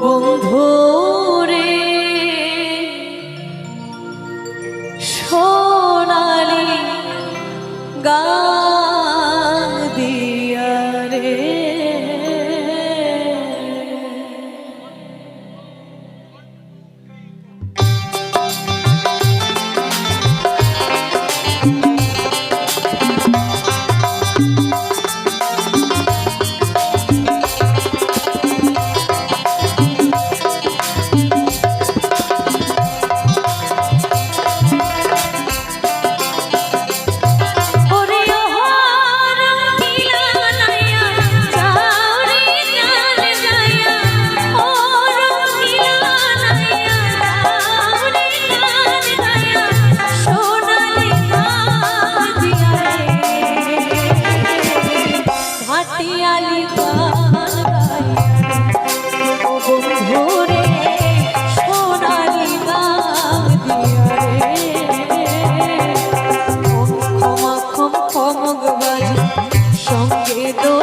বন্ধু রে সোনালি গান সঙ্গে দো